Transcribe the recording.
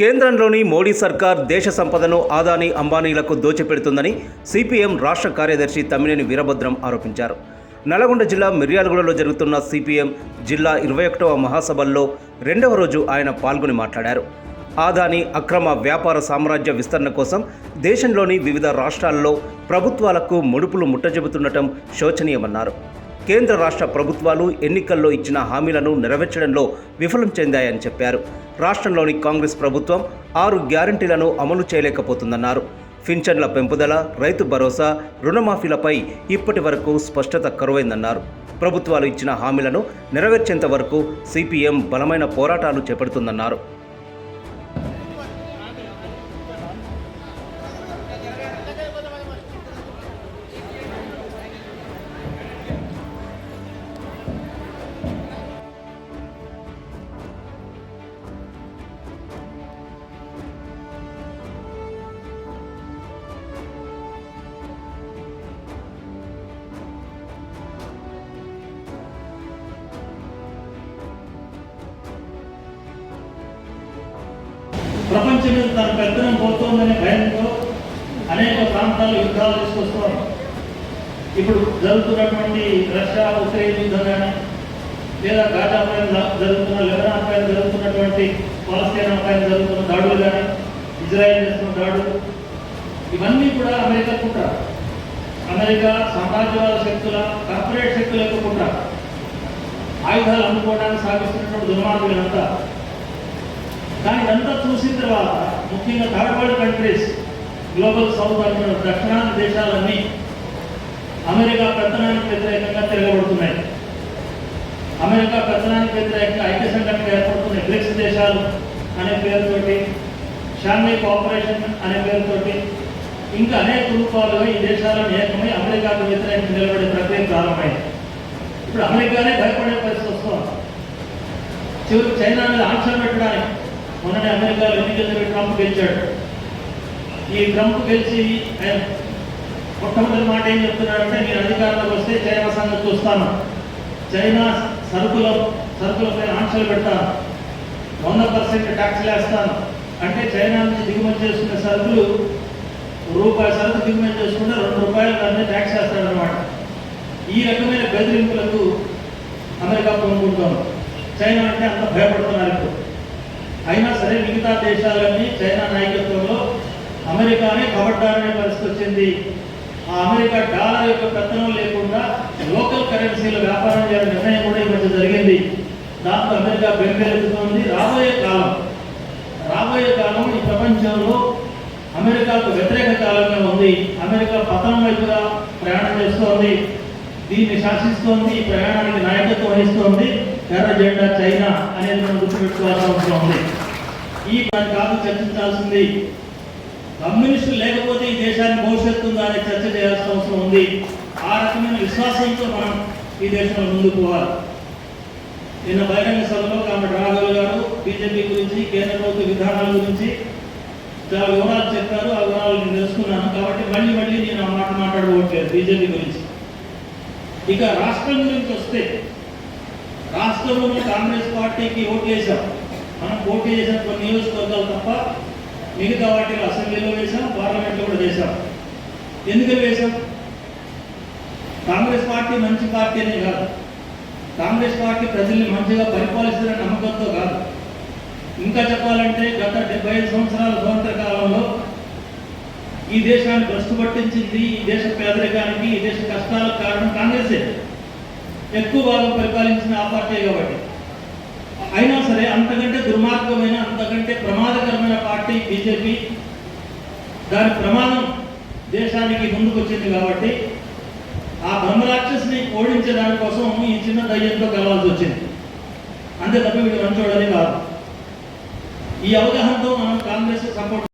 కేంద్రంలోని మోడీ సర్కార్ దేశ సంపదను ఆదాని అంబానీలకు దోచిపెడుతుందని సిపిఎం రాష్ట్ర కార్యదర్శి తమ్మినేని వీరభద్రం ఆరోపించారు. నల్గొండ జిల్లా మిర్యాలగూడలో జరుగుతున్న సిపిఎం జిల్లా ఇరవై ఒకటవ మహాసభల్లో రెండవ రోజు ఆయన పాల్గొని మాట్లాడారు. ఆదాని అక్రమ వ్యాపార సామ్రాజ్య విస్తరణ కోసం దేశంలోని వివిధ రాష్ట్రాల్లో ప్రభుత్వాలకు ముడుపులు ముట్టజెబుతుండటం శోచనీయమన్నారు. కేంద్ర రాష్ట్ర ప్రభుత్వాలు ఎన్నికల్లో ఇచ్చిన హామీలను నెరవేర్చడంలో విఫలం చెందాయని చెప్పారు. రాష్ట్రంలోని కాంగ్రెస్ ప్రభుత్వం ఆరు గ్యారంటీలను అమలు చేయలేకపోతుందన్నారు. పింఛన్ల పెంపుదల రైతు భరోసా రుణమాఫీలపై ఇప్పటి వరకు స్పష్టత కరువైందన్నారు. ప్రభుత్వాలు ఇచ్చిన హామీలను నెరవేర్చేంత వరకు సిపిఎం బలమైన పోరాటాలు చేపడుతుందన్నారు. ప్రపంచం మీద తన పెద్దనం పోతుందనే భయంతో అనేక ప్రాంతాల్లో యుద్ధాలు తీసుకొస్తున్నారు. ఇప్పుడు జరుగుతున్నటువంటి రష్యా ఉక్రెయిన్ యుద్ధం కానీ లేదా గాజా పైన జరుగుతున్న లెబనాన్ పైన జరుగుతున్నటువంటి పాలస్తీనా పైన జరుగుతున్న దాడులు కానీ ఇజ్రాయెల్ చేస్తున్న దాడులు ఇవన్నీ కూడా అమెరికా కుట్ర అమెరికా సామ్రాజ్యవాద శక్తుల కార్పొరేట్ శక్తుల యొక్క కుట్ర ఆయుధాలు అమ్ముకోవడానికి సాగిస్తున్నటువంటి దుర్మార్గులంతా. కానీ ఇదంతా చూసిన తర్వాత ముఖ్యంగా third world countries global south అంటున్న దక్షిణాది దేశాలన్నీ అమెరికా పెత్తనానికి వ్యతిరేకంగా తిరగబడుతున్నాయి. అమెరికా పెత్తనానికి వ్యతిరేకంగా ఐక్య సంఘటన ఏర్పడుతున్నాయి. బ్రిక్స్ దేశాలు అనే పేరుతోటి షాంఘై కోఆపరేషన్ అనే పేరుతోటి ఇంకా అనేక రూపాలుగా ఈ దేశాలను ఏకమై అమెరికాకు వ్యతిరేకంగా నిలబడే ప్రక్రియ ప్రారంభమైంది. ఇప్పుడు అమెరికానే భయపడే పరిస్థితి వస్తుంది. చివరికి చైనా మీద ఆంక్షలు పెట్టడానికి మొన్ననే అమెరికాలో ఎన్నికలు ట్రంప్ గెలిచాడు. ఈ ట్రంప్ గెలిచి ఆయన మొట్టమొదటి మాట ఏం చెప్తున్నాడంటే మీరు అధికారంలోకి వస్తే చైనా సంగతి చూస్తాను. చైనా సరుకుల సరుకులపై ఆంక్షలు పెడతాను. వంద పర్సెంట్ ట్యాక్స్లు వేస్తాను అంటే చైనా నుంచి దిగుమతి చేసుకునే సరుకులు రూపాయి సరుకు దిగుమతి చేసుకుంటే రెండు రూపాయలు దాని ట్యాక్స్ వేస్తాడనమాట ఈ రకమైన బెదిరింపులకు అమెరికా పొందుకుంటాను చైనా అంటే అంత భయపడుతున్నారు ఇప్పుడు. అయినా సరే మిగతా దేశాలన్నీ చైనా నాయకత్వంలో అమెరికానే కబడ్డారనే పరిస్థితి వచ్చింది. ఆ అమెరికా డాలర్ యొక్క పెత్తనం లేకుండా లోకల్ కరెన్సీలో వ్యాపారం చేయాలని నిర్ణయం కూడా ఈ మధ్య జరిగింది. దాంతో అమెరికా బెంబెలుగుతోంది రాబోయే కాలం రాబోయే కాలం ఈ ప్రపంచంలో అమెరికాకు వ్యతిరేక కాలంగా ఉంది. అమెరికా పతనం వైపుగా ప్రయాణం చేస్తోంది. దీన్ని శాసిస్తోంది ఈ ప్రయాణానికి నాయకత్వం వహిస్తోంది. ఎర్ర జెండా చైనా అనేది మనం గుర్తుపెట్టుకోవాల్సిన అవసరం ఉంది. ఈ దాని కాదు చర్చించాల్సింది. కమ్యూనిస్టులు లేకపోతే ఈ దేశానికి భవిష్యత్తు ఉందా అనే చర్చ చేయాల్సిన అవసరం ఉంది. ఆ రకమైన విశ్వాసంతో మనం ఈ దేశంలో ముందుకు పోవాలి. నిన్న బహిరంగ సభలో కామెడ్ రాఘవ్ గారు బీజేపీ గురించి కేంద్ర ప్రభుత్వ విధానాల గురించి చాలా వివరాలు చెప్పారు. ఆ వివరాలు నేను తెలుసుకున్నాను. కాబట్టి మళ్ళీ మళ్ళీ నేను ఆ మాట మాట్లాడబోట్లేదు బీజేపీ గురించి. ఇక రాష్ట్రం గురించి వస్తే రాష్ట్రంలో కాంగ్రెస్ పార్టీకి ఓటు వేశాం మనం పోటీ చేసిన కొన్ని నియోజకవర్గాలు తప్ప మిగతా వాటిలో అసెంబ్లీలో వేశాం పార్లమెంట్లో కూడా వేశాం. ఎందుకు వేశాం? కాంగ్రెస్ పార్టీ మంచి పార్టీ అనే కాదు. కాంగ్రెస్ పార్టీ ప్రజల్ని మంచిగా పరిపాలిస్తున్న నమ్మకంతో కాదు. ఇంకా చెప్పాలంటే గత డెబ్బై ఐదు సంవత్సరాల స్వతంత్ర కాలంలో ఈ దేశాన్ని భ్రష్టు పట్టించింది ఈ దేశ పేదరికానికి ఈ దేశ కష్టాలకు కారణం కాంగ్రెసే. ఎక్కువ భాగం పరిపాలించిన ఆ పార్టీ కాబట్టి. అయినా సరే అంతకంటే దుర్మార్గమైన అంతకంటే ప్రమాదకరమైన పార్టీ బీజేపీ. దాని ప్రమాదం దేశానికి ముందుకు వచ్చింది కాబట్టి ఆ బ్రహ్మరాక్షసుని ఓడించే దానికోసం ఈ చిన్న దయ్యంతో కలవాల్సి వచ్చింది. అంతే తప్ప వీడు మంచోడని కాదు. ఈ అవగాహనతో మనం కాంగ్రెస్ సపోర్ట్